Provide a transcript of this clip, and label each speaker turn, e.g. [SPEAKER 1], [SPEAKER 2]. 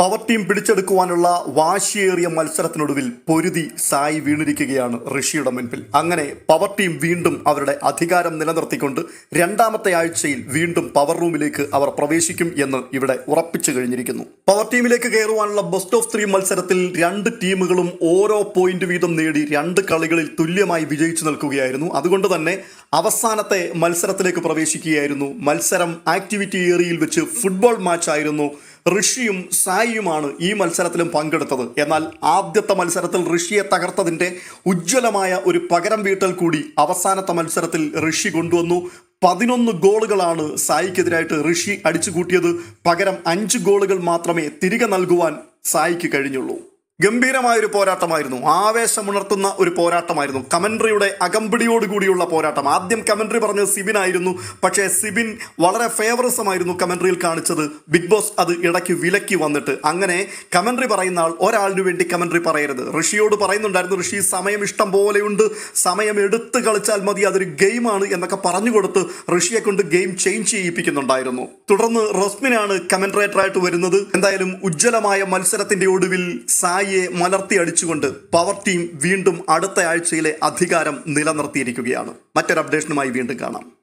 [SPEAKER 1] Power team പിടിച്ചെടുക്കുവാനുള്ള വാശിയേറിയ മത്സരത്തിനൊടുവിൽ പൊരുതി സായി വീണിരിക്കുകയാണ് ഋഷിയുടെ മുൻപിൽ. അങ്ങനെ പവർ ടീം വീണ്ടും അവരുടെ അധികാരം നിലനിർത്തിക്കൊണ്ട് രണ്ടാമത്തെ ആഴ്ചയിൽ വീണ്ടും പവർ റൂമിലേക്ക് അവർ പ്രവേശിക്കും എന്ന് ഇവിടെ ഉറപ്പിച്ചു കഴിഞ്ഞിരിക്കുന്നു. പവർ ടീമിലേക്ക് കയറുവാനുള്ള ബെസ്റ്റ് ഓഫ് ത്രീ മത്സരത്തിൽ രണ്ട് ടീമുകളും ഓരോ പോയിന്റ് വീതം നേടി രണ്ട് കളികളിൽ തുല്യമായി വിജയിച്ചു നിൽക്കുകയായിരുന്നു. അതുകൊണ്ട് തന്നെ അവസാനത്തെ മത്സരത്തിലേക്ക് പ്രവേശിക്കുകയായിരുന്നു. മത്സരം ആക്ടിവിറ്റി ഏരിയയിൽ വെച്ച് ഫുട്ബോൾ മാച്ച് ആയിരുന്നു ഋഷിയും സായിയുമാണ് ഈ മത്സരത്തിലും പങ്കെടുത്തത്. എന്നാൽ ആദ്യത്തെ മത്സരത്തിൽ ഋഷിയെ തകർത്തതിന്റെ ഉജ്ജ്വലമായ ഒരു പകരം വീട്ടൽ കൂടി അവസാനത്തെ മത്സരത്തിൽ ഋഷി കൊണ്ടുവന്നു. പതിനൊന്ന് ഗോളുകളാണ് സായിക്കെതിരായിട്ട് ഋഷി അടിച്ചു കൂട്ടിയത് പകരം അഞ്ച് ഗോളുകൾ മാത്രമേ തിരികെ നൽകുവാൻ സായിക്ക് കഴിഞ്ഞുള്ളൂ. ഗംഭീരമായ ഒരു പോരാട്ടമായിരുന്നു. ആവേശമുണർത്തുന്ന ഒരു പോരാട്ടമായിരുന്നു. കമൻട്രിയുടെ അകമ്പടിയോടുകൂടിയുള്ള പോരാട്ടം. ആദ്യം കമൻട്രി പറഞ്ഞത് സിബിൻ ആയിരുന്നു പക്ഷേ സിബിൻ വളരെ ഫേവറസമായിരുന്നു കമൻട്രിയിൽ കാണിച്ചത്. ബിഗ് ബോസ് അത് ഇടയ്ക്ക് വിലക്കി വന്നിട്ട്. അങ്ങനെ കമൻട്രി പറയുന്ന ആൾ ഒരാളിനു വേണ്ടി കമൻട്രി പറയരുത്. ഋഷിയോട് പറയുന്നുണ്ടായിരുന്നു ഋഷി സമയം ഇഷ്ടം പോലെയുണ്ട്. സമയം എടുത്ത് കളിച്ചാൽ മതി. അതൊരു ഗെയിമാണ് എന്നൊക്കെ പറഞ്ഞു കൊടുത്ത് ഋഷിയെ കൊണ്ട് ഗെയിം ചേഞ്ച് ചെയ്യിപ്പിക്കുന്നുണ്ടായിരുന്നു. തുടർന്ന് റസ്മിനാണ് കമൻട്രേറ്ററായിട്ട് വരുന്നത്. എന്തായാലും ഉജ്ജ്വലമായ മത്സരത്തിന്റെ ഒടുവിൽ സായിയെ മലർത്തി അടിച്ചുകൊണ്ട് പവർ ടീം വീണ്ടും അടുത്ത ആഴ്ചയിലെ അധികാരം നിലനിർത്തിയിരിക്കുകയാണ്. മറ്റൊരു അപ്ഡേഷനുമായി വീണ്ടും കാണാം.